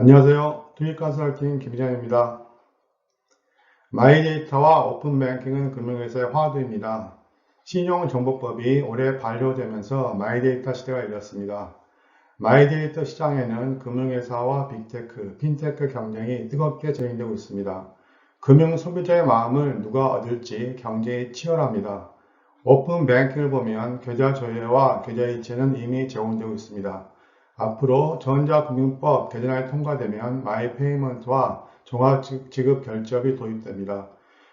안녕하세요. 투입컨설팅 김희장입니다. 마이데이터와 오픈뱅킹은 금융회사의 화두입니다. 신용정보법이 올해 반려되면서 마이데이터 시대가 열렸습니다. 마이데이터 시장에는 금융회사와 빅테크, 핀테크 경쟁이 뜨겁게 진행되고 있습니다. 금융 소비자의 마음을 누가 얻을지 경쟁이 치열합니다. 오픈뱅킹을 보면 계좌 조회와 계좌 이체는 이미 제공되고 있습니다. 앞으로 전자금융법 개정안이 통과되면 마이페이먼트와 종합지급 결제업이 도입됩니다.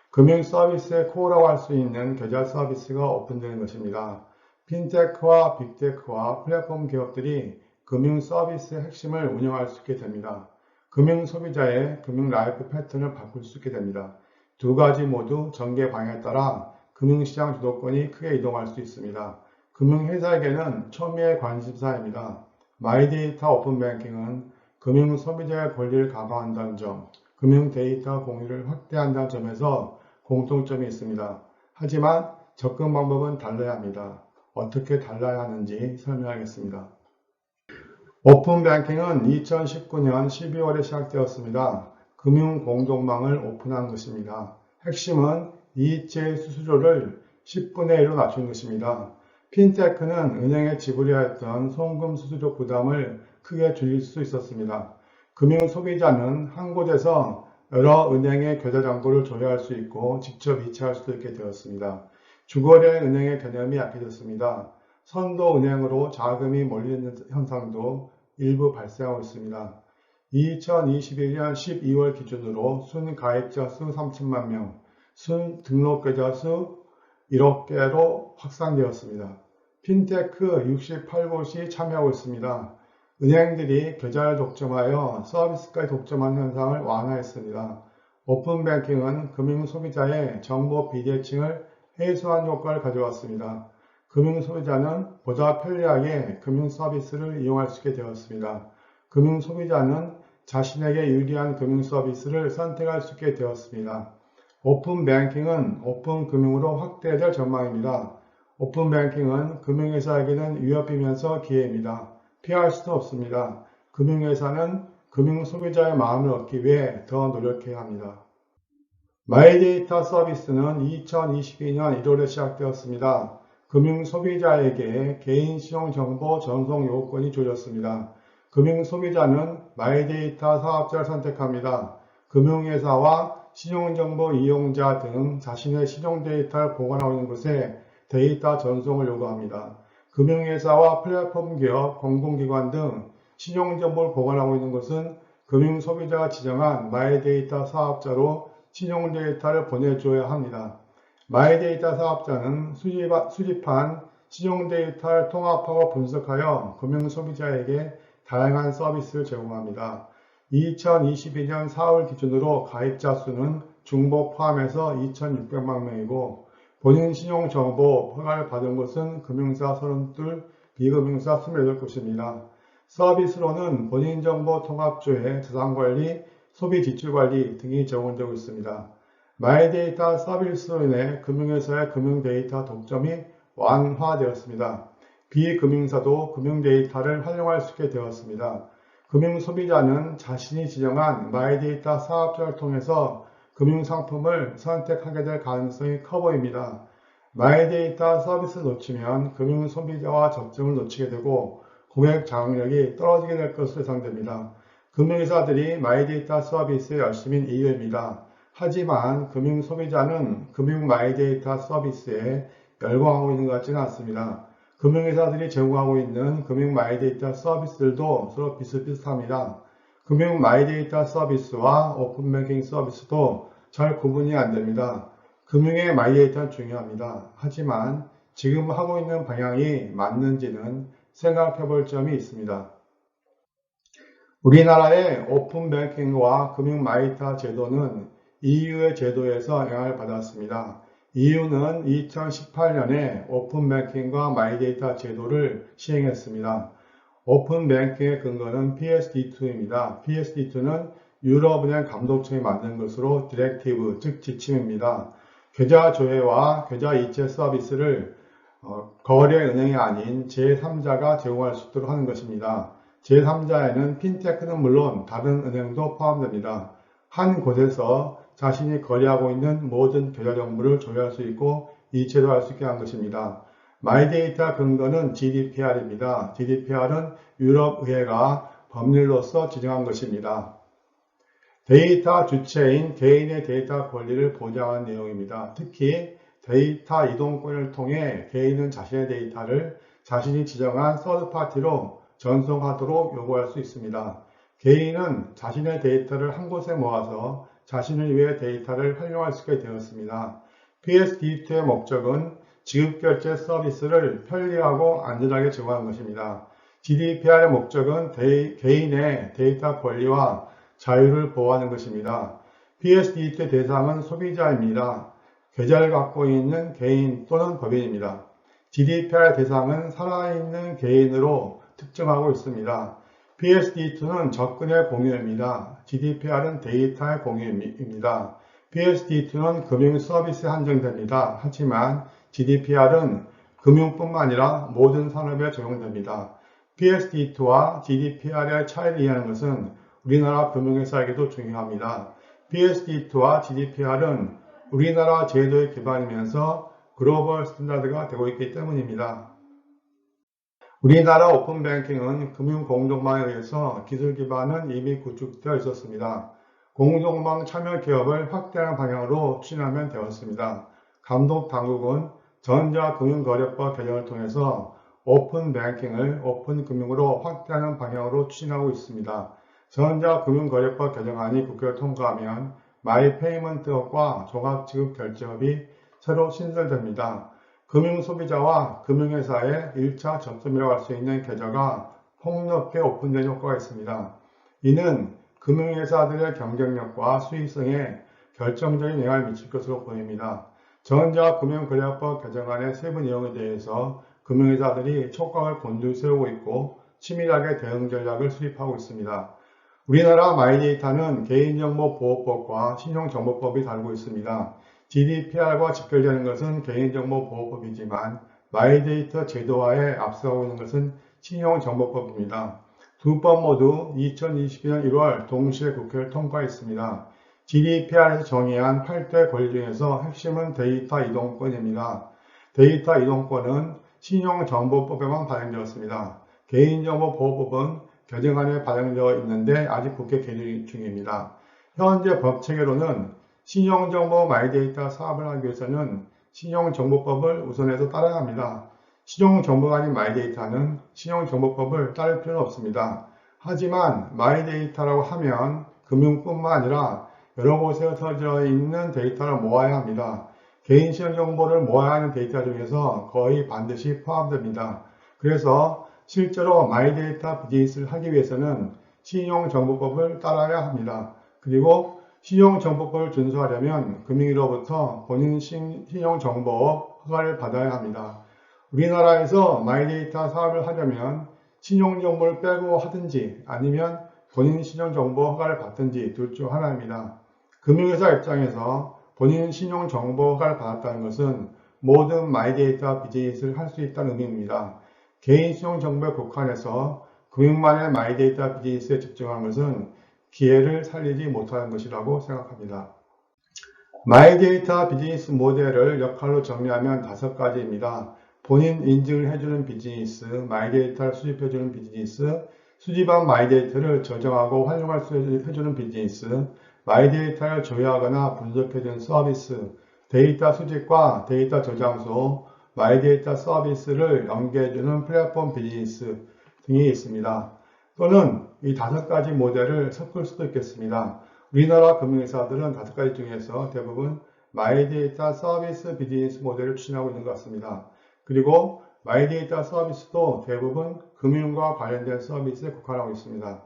금융 서비스의 코어라고 할 수 있는 계좌 서비스가 오픈되는 것입니다. 핀테크와 빅테크와 플랫폼 기업들이 금융 서비스의 핵심을 운영할 수 있게 됩니다. 금융 소비자의 금융 라이프 패턴을 바꿀 수 있게 됩니다. 두 가지 모두 전개 방향에 따라 금융시장 주도권이 크게 이동할 수 있습니다. 금융회사에게는 초미의 관심사입니다. 마이데이터 오픈뱅킹은 금융 소비자의 권리를 강화한다는 점, 금융 데이터 공유를 확대한다는 점에서 공통점이 있습니다. 하지만 접근 방법은 달라야 합니다. 어떻게 달라야 하는지 설명하겠습니다. 오픈뱅킹은 2019년 12월에 시작되었습니다. 금융 공동망을 오픈한 것입니다. 핵심은 이체 수수료를 10분의 1로 낮춘 것입니다. 핀테크는 은행에 지불해야 했던 송금 수수료 부담을 크게 줄일 수 있었습니다. 금융 소비자는 한 곳에서 여러 은행의 계좌 잔고를 조회할 수 있고 직접 이체할 수도 있게 되었습니다. 주거래 은행의 개념이 약해졌습니다. 선도 은행으로 자금이 몰리는 현상도 일부 발생하고 있습니다. 2021년 12월 기준으로 순 가입자 수 3천만 명, 순 등록계좌 수 1억 개로 확산되었습니다. 핀테크 68곳이 참여하고 있습니다. 은행들이 계좌를 독점하여 서비스까지 독점하는 현상을 완화했습니다. 오픈뱅킹은 금융 소비자의 정보 비대칭을 해소한 효과를 가져왔습니다. 금융 소비자는 보다 편리하게 금융 서비스를 이용할 수 있게 되었습니다. 금융 소비자는 자신에게 유리한 금융 서비스를 선택할 수 있게 되었습니다. 오픈 뱅킹은 오픈 금융으로 확대될 전망입니다. 오픈 뱅킹은 금융회사에게는 위협이면서 기회입니다. 피할 수도 없습니다. 금융회사는 금융 소비자의 마음을 얻기 위해 더 노력해야 합니다. 마이데이터 서비스는 2022년 1월에 시작되었습니다. 금융 소비자에게 개인 신용 정보 전송 요건이 주어졌습니다. 금융 소비자는 마이데이터 사업자를 선택합니다. 금융회사와 신용정보 이용자 등 자신의 신용 데이터를 보관하고 있는 곳에 데이터 전송을 요구합니다. 금융회사와 플랫폼 기업, 공공기관 등 신용정보를 보관하고 있는 곳은 금융소비자가 지정한 마이데이터 사업자로 신용 데이터를 보내줘야 합니다. 마이데이터 사업자는 수집한 신용 데이터를 통합하고 분석하여 금융소비자에게 다양한 서비스를 제공합니다. 2022년 4월 기준으로 가입자 수는 중복 포함해서 2,600만 명이고 본인 신용정보 허가를 받은 곳은 금융사 32, 비금융사 28곳입니다. 서비스로는 본인정보 통합조회, 자산관리, 소비지출관리 등이 제공되고 있습니다. 마이데이터 서비스로 인해 금융회사의 금융데이터 독점이 완화되었습니다. 비금융사도 금융데이터를 활용할 수 있게 되었습니다. 금융소비자는 자신이 지정한 마이데이터 사업자를 통해서 금융상품을 선택하게 될 가능성이 커 보입니다. 마이데이터 서비스를 놓치면 금융소비자와 접점을 놓치게 되고 고객 장악력이 떨어지게 될 것으로 예상됩니다. 금융회사들이 마이데이터 서비스에 열심인 이유입니다. 하지만 금융소비자는 금융 마이데이터 서비스에 열광하고 있는 것 같지는 않습니다. 금융회사들이 제공하고 있는 금융 마이데이터 서비스들도 서로 비슷비슷합니다. 금융 마이데이터 서비스와 오픈뱅킹 서비스도 잘 구분이 안 됩니다. 금융의 마이데이터는 중요합니다. 하지만 지금 하고 있는 방향이 맞는지는 생각해 볼 점이 있습니다. 우리나라의 오픈뱅킹과 금융 마이데이터 제도는 EU의 제도에서 영향을 받았습니다. EU는 2018년에 오픈뱅킹과 마이데이터 제도를 시행했습니다. 오픈뱅킹의 근거는 PSD2입니다. PSD2는 유럽은행 감독청이 만든 것으로 디렉티브, 즉 지침입니다. 계좌 조회와 계좌 이체 서비스를 어, 거래 은행이 아닌 제3자가 제공할 수 있도록 하는 것입니다. 제3자에는 핀테크는 물론 다른 은행도 포함됩니다. 한 곳에서 자신이 거래하고 있는 모든 계좌 정보를 조회할 수 있고 이체도 할 수 있게 한 것입니다. 마이데이터 근거는 GDPR입니다. GDPR은 유럽의회가 법률로서 지정한 것입니다. 데이터 주체인 개인의 데이터 권리를 보장하는 내용입니다. 특히 데이터 이동권을 통해 개인은 자신의 데이터를 자신이 지정한 서드파티로 전송하도록 요구할 수 있습니다. 개인은 자신의 데이터를 한 곳에 모아서 자신을 위해 데이터를 활용할 수 있게 되었습니다. PSD2의 목적은 지급결제 서비스를 편리하고 안전하게 제공하는 것입니다. GDPR의 목적은 데이, 개인의 데이터 권리와 자유를 보호하는 것입니다. PSD2의 대상은 소비자입니다. 계좌를 갖고 있는 개인 또는 법인입니다. GDPR 대상은 살아있는 개인으로 특정하고 있습니다. PSD2는 접근의 공유입니다. GDPR은 데이터의 공유입니다. PSD2는 금융 서비스에 한정됩니다. 하지만 GDPR은 금융뿐만 아니라 모든 산업에 적용됩니다. PSD2와 GDPR의 차이를 이해하는 것은 우리나라 금융회사에게도 중요합니다. PSD2와 GDPR은 우리나라 제도의 기반이면서 글로벌 스탠다드가 되고 있기 때문입니다. 우리나라 오픈뱅킹은 금융공동망에 의해서 기술 기반은 이미 구축되어 있었습니다. 공동망 참여 기업을 확대하는 방향으로 추진하면 되었습니다. 감독 당국은 전자금융거래법 개정을 통해서 오픈뱅킹을 오픈금융으로 확대하는 방향으로 추진하고 있습니다. 전자금융거래법 개정안이 국회를 통과하면 마이페이먼트업과 종합지급결제업이 새로 신설됩니다. 금융소비자와 금융회사의 1차 접점이라고 할 수 있는 계좌가 폭넓게 오픈된 효과가 있습니다. 이는 금융회사들의 경쟁력과 수익성에 결정적인 영향을 미칠 것으로 보입니다. 전자 금융거래법 개정안의 세부 내용에 대해서 금융회사들이 촉각을 곤두세우고 있고 치밀하게 대응 전략을 수립하고 있습니다. 우리나라 마이데이터는 개인정보보호법과 신용정보법이 다루고 있습니다. GDPR과 직결되는 것은 개인정보보호법이지만 마이데이터 제도화에 앞서가고 있는 것은 신용정보법입니다. 두 법 모두 2022년 1월 동시에 국회를 통과했습니다. GDPR에서 정의한 8대 권리 중에서 핵심은 데이터 이동권입니다. 데이터 이동권은 신용정보법에만 반영되었습니다. 개인정보보호법은 개정안에 반영되어 있는데 아직 국회 계류 중입니다. 현재 법 체계로는 신용정보 마이데이터 사업을 하기 위해서는 신용정보법을 우선해서 따라야 합니다. 신용정보가 아닌 마이데이터는 신용정보법을 따를 필요는 없습니다. 하지만 마이데이터라고 하면 금융뿐만 아니라 여러 곳에 흩어져 있는 데이터를 모아야 합니다. 개인 신용정보를 모아야 하는 데이터 중에서 거의 반드시 포함됩니다. 그래서 실제로 마이데이터 비즈니스를 하기 위해서는 신용정보법을 따라야 합니다. 그리고 신용정보법을 준수하려면 금융위로부터 본인 신용정보 허가를 받아야 합니다. 우리나라에서 마이데이터 사업을 하려면 신용정보를 빼고 하든지 아니면 본인 신용정보 허가를 받든지 둘 중 하나입니다. 금융회사 입장에서 본인 신용정보 허가를 받았다는 것은 모든 마이데이터 비즈니스를 할 수 있다는 의미입니다. 개인 신용 정보에 국한해서 금융만의 마이데이터 비즈니스에 집중한 것은 기회를 살리지 못하는 것이라고 생각합니다. 마이데이터 비즈니스 모델을 역할로 정리하면 다섯 가지입니다. 본인 인증을 해주는 비즈니스, 마이데이터를 수집해주는 비즈니스, 수집한 마이데이터를 저장하고 활용할 수 해주는 비즈니스, 마이데이터를 조회하거나 분석해주는 서비스, 데이터 수집과 데이터 저장소, 마이데이터 서비스를 연계해주는 플랫폼 비즈니스 등이 있습니다. 또는 이 다섯 가지 모델을 섞을 수도 있겠습니다. 우리나라 금융회사들은 다섯 가지 중에서 대부분 마이데이터 서비스 비즈니스 모델을 추진하고 있는 것 같습니다. 그리고 마이데이터 서비스도 대부분 금융과 관련된 서비스에 국한하고 있습니다.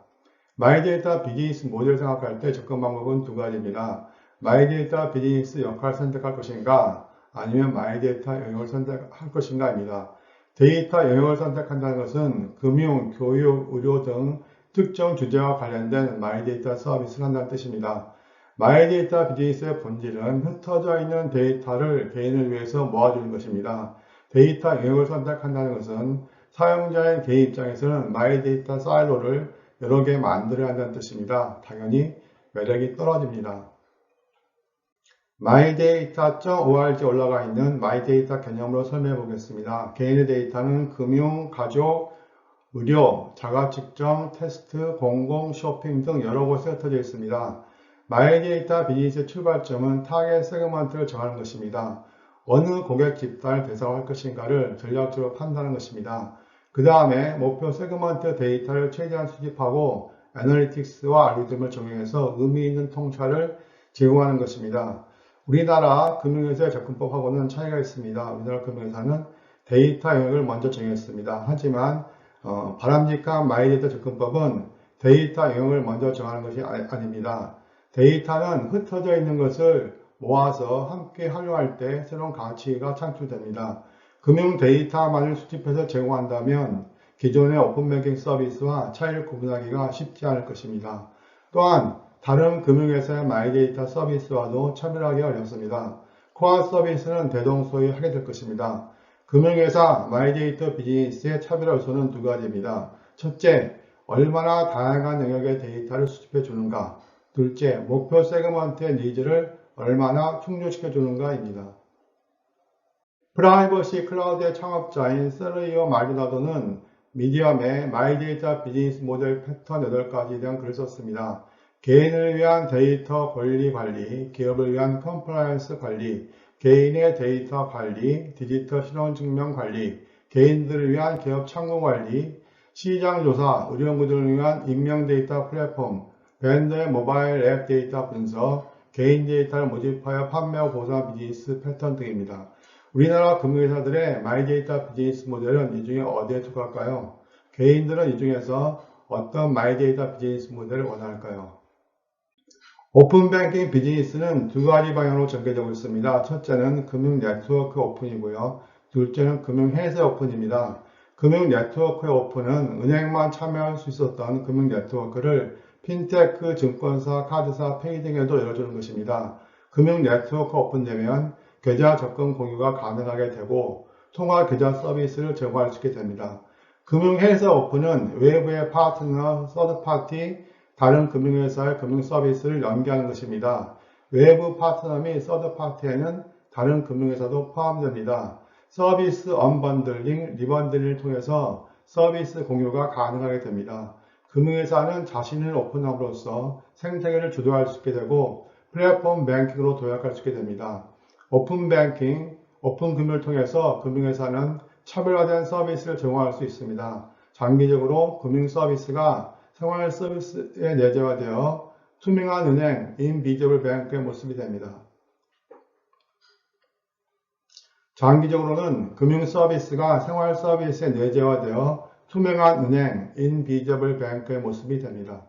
마이데이터 비즈니스 모델 생각할 때 접근 방법은 두 가지입니다. 마이데이터 비즈니스 역할 선택할 것인가 아니면 마이데이터 영역을 선택할 것인가입니다. 데이터 영역을 선택한다는 것은 금융, 교육, 의료 등 특정 주제와 관련된 마이데이터 서비스를 한다는 뜻입니다. 마이데이터 비즈니스의 본질은 흩어져 있는 데이터를 개인을 위해서 모아주는 것입니다. 데이터 영역을 선택한다는 것은 사용자의 개인 입장에서는 마이데이터 사일로를 여러 개 만들어야 한다는 뜻입니다. 당연히 매력이 떨어집니다. 마이데이터.org 올라가 있는 마이데이터 개념으로 설명해 보겠습니다. 개인의 데이터는 금융, 가족, 의료, 자가측정, 테스트, 공공, 쇼핑 등 여러 곳에 흩어져 있습니다. 마이데이터 비즈니스의 출발점은 타겟 세그먼트를 정하는 것입니다. 어느 고객 집단을 대상할 것인가를 전략적으로 판단하는 것입니다. 그 다음에 목표 세그먼트 데이터를 최대한 수집하고 애널리틱스와 알고리즘을 적용해서 의미 있는 통찰을 제공하는 것입니다. 우리나라 금융회사의 접근법하고는 차이가 있습니다. 우리나라 금융회사는 데이터 영역을 먼저 정했습니다. 하지만 어, 바람직한 마이데이터 접근법은 데이터 영역을 먼저 정하는 것이 아, 아닙니다. 데이터는 흩어져 있는 것을 모아서 함께 활용할 때 새로운 가치가 창출됩니다. 금융 데이터만을 수집해서 제공한다면 기존의 오픈뱅킹 서비스와 차이를 구분하기가 쉽지 않을 것입니다. 또한 다른 금융회사의 마이데이터 서비스와도 차별하기 어렵습니다. 코어 서비스는 대동소이하게 될 것입니다. 금융회사 마이데이터 비즈니스의 차별 요소는 두 가지입니다. 첫째, 얼마나 다양한 영역의 데이터를 수집해 주는가. 둘째, 목표 세그먼트의 니즈를 얼마나 충족시켜 주는가입니다. 프라이버시 클라우드의 창업자인 세르이오 말디나도는 미디엄의 마이데이터 비즈니스 모델 패턴 8가지에 대한 글을 썼습니다. 개인을 위한 데이터 권리 관리, 기업을 위한 컴플라이언스 관리, 개인의 데이터 관리, 디지털 신원 증명 관리, 개인들을 위한 기업 창구 관리, 시장 조사, 의료연구들을 위한 익명 데이터 플랫폼, 밴드의 모바일 앱 데이터 분석, 개인 데이터를 모집하여 판매와 보상 비즈니스 패턴 등입니다. 우리나라 금융회사들의 마이데이터 비즈니스 모델은 이 중에 어디에 속할까요? 개인들은 이 중에서 어떤 마이데이터 비즈니스 모델을 원할까요? 오픈뱅킹 비즈니스는 두 가지 방향으로 전개되고 있습니다. 첫째는 금융 네트워크 오픈이고요. 둘째는 금융 회사 오픈입니다. 금융 네트워크의 오픈은 은행만 참여할 수 있었던 금융 네트워크를 핀테크, 증권사, 카드사, 페이 등에도 열어주는 것입니다. 금융 네트워크 오픈되면 계좌 접근 공유가 가능하게 되고 통화 계좌 서비스를 제공할 수 있게 됩니다. 금융회사 오픈은 외부의 파트너, 서드파티, 다른 금융회사의 금융 서비스를 연계하는 것입니다. 외부 파트너 및 서드파티에는 다른 금융회사도 포함됩니다. 서비스 언번들링, 리번들링을 통해서 서비스 공유가 가능하게 됩니다. 금융회사는 자신을 오픈함으로써 생태계를 주도할 수 있게 되고 플랫폼 뱅킹으로 도약할 수 있게 됩니다. 오픈 뱅킹, 오픈 금융을 통해서 금융회사는 차별화된 서비스를 제공할 수 있습니다. 장기적으로 금융 서비스가 생활 서비스에 내재화되어 투명한 은행, 인비저블 뱅크의 모습이 됩니다. 장기적으로는 금융 서비스가 생활 서비스에 내재화되어 투명한 은행, 인비저블 뱅크의 모습이 됩니다.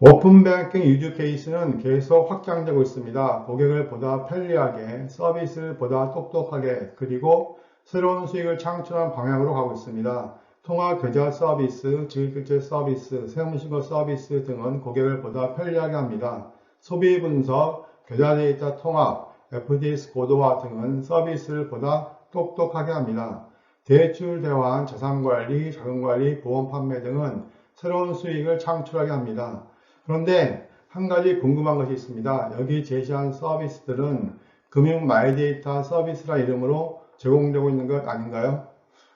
오픈 뱅킹 유즈 케이스는 계속 확장되고 있습니다. 고객을 보다 편리하게, 서비스를 보다 똑똑하게, 그리고 새로운 수익을 창출하는 방향으로 가고 있습니다. 통화 계좌 서비스, 지급결제 서비스, 세무신고 서비스 등은 고객을 보다 편리하게 합니다. 소비 분석, 계좌 데이터 통합, FDS 고도화 등은 서비스를 보다 똑똑하게 합니다. 대출 대환, 자산관리, 자금관리, 보험 판매 등은 새로운 수익을 창출하게 합니다. 그런데 한 가지 궁금한 것이 있습니다. 여기 제시한 서비스들은 금융 마이데이터 서비스라 이름으로 제공되고 있는 것 아닌가요?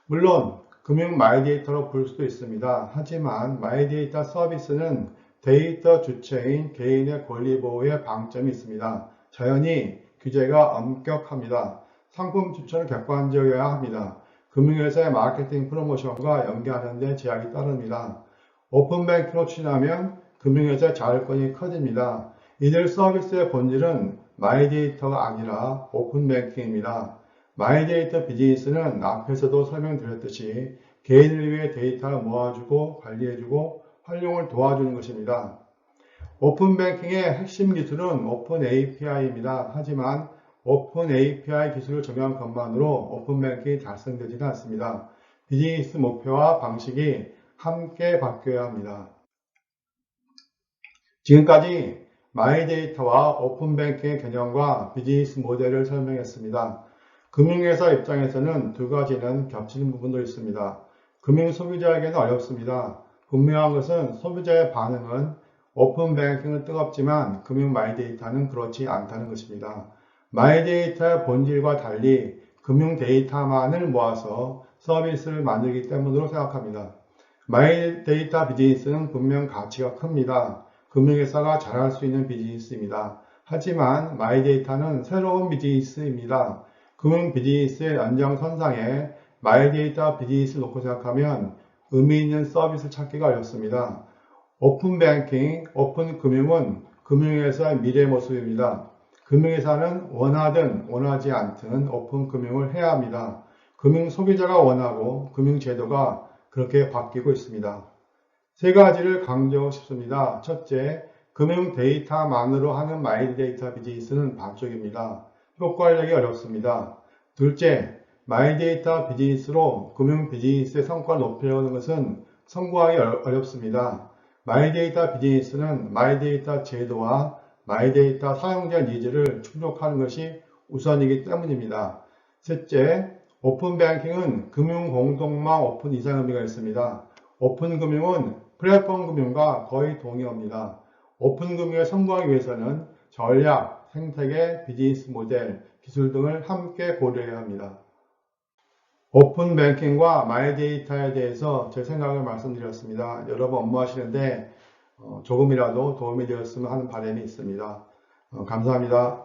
물론 금융 마이데이터로 볼 수도 있습니다. 하지만 마이데이터 서비스는 데이터 주체인 개인의 권리 보호에 방점이 있습니다. 자연히 규제가 엄격합니다. 상품 추천은 객관적이어야 합니다. 금융회사의 마케팅 프로모션과 연계하는 데 제약이 따릅니다. 오픈뱅크로 취하면 금융회사 자율권이 커집니다. 이들 서비스의 본질은 마이데이터가 아니라 오픈뱅킹입니다. 마이데이터 비즈니스는 앞에서도 설명드렸듯이 개인을 위해 데이터를 모아주고 관리해주고 활용을 도와주는 것입니다. 오픈뱅킹의 핵심 기술은 오픈 API입니다. 하지만 오픈 API 기술을 적용한 것만으로 오픈뱅킹이 달성되지는 않습니다. 비즈니스 목표와 방식이 함께 바뀌어야 합니다. 지금까지 마이데이터와 오픈뱅킹의 개념과 비즈니스 모델을 설명했습니다. 금융회사 입장에서는 두 가지는 겹치는 부분도 있습니다. 금융 소비자에게는 어렵습니다. 분명한 것은 소비자의 반응은 오픈 뱅킹은 뜨겁지만 금융 마이데이터는 그렇지 않다는 것입니다. 마이데이터의 본질과 달리 금융 데이터만을 모아서 서비스를 만들기 때문으로 생각합니다. 마이데이터 비즈니스는 분명 가치가 큽니다. 금융회사가 잘할 수 있는 비즈니스입니다. 하지만 마이데이터는 새로운 비즈니스입니다. 금융 비즈니스의 연장선상에 마이데이터 비즈니스를 놓고 생각하면 의미 있는 서비스를 찾기가 어렵습니다. 오픈 뱅킹, 오픈 금융은 금융회사의 미래 모습입니다. 금융회사는 원하든 원하지 않든 오픈 금융을 해야 합니다. 금융 소비자가 원하고 금융제도가 그렇게 바뀌고 있습니다. 세 가지를 강조하고 싶습니다. 첫째, 금융 데이터만으로 하는 마이데이터 비즈니스는 반쪽입니다. 효과를 어렵습니다. 둘째, 마이데이터 비즈니스로 금융 비즈니스의 성과를 높이려는 것은 성공하기 어렵습니다. 마이데이터 비즈니스는 마이데이터 제도와 마이데이터 사용자 니즈를 충족하는 것이 우선이기 때문입니다. 셋째, 오픈뱅킹은 금융 공동망 오픈 이상 의미가 있습니다. 오픈금융은 플랫폼 금융과 거의 동의합니다. 오픈금융에 성공하기 위해서는 전략, 생태계, 비즈니스 모델, 기술 등을 함께 고려해야 합니다. 오픈 뱅킹과 마이 데이터에 대해서 제 생각을 말씀드렸습니다. 여러분 업무하시는데 어, 조금이라도 도움이 되었으면 하는 바람이 있습니다. 어, 감사합니다.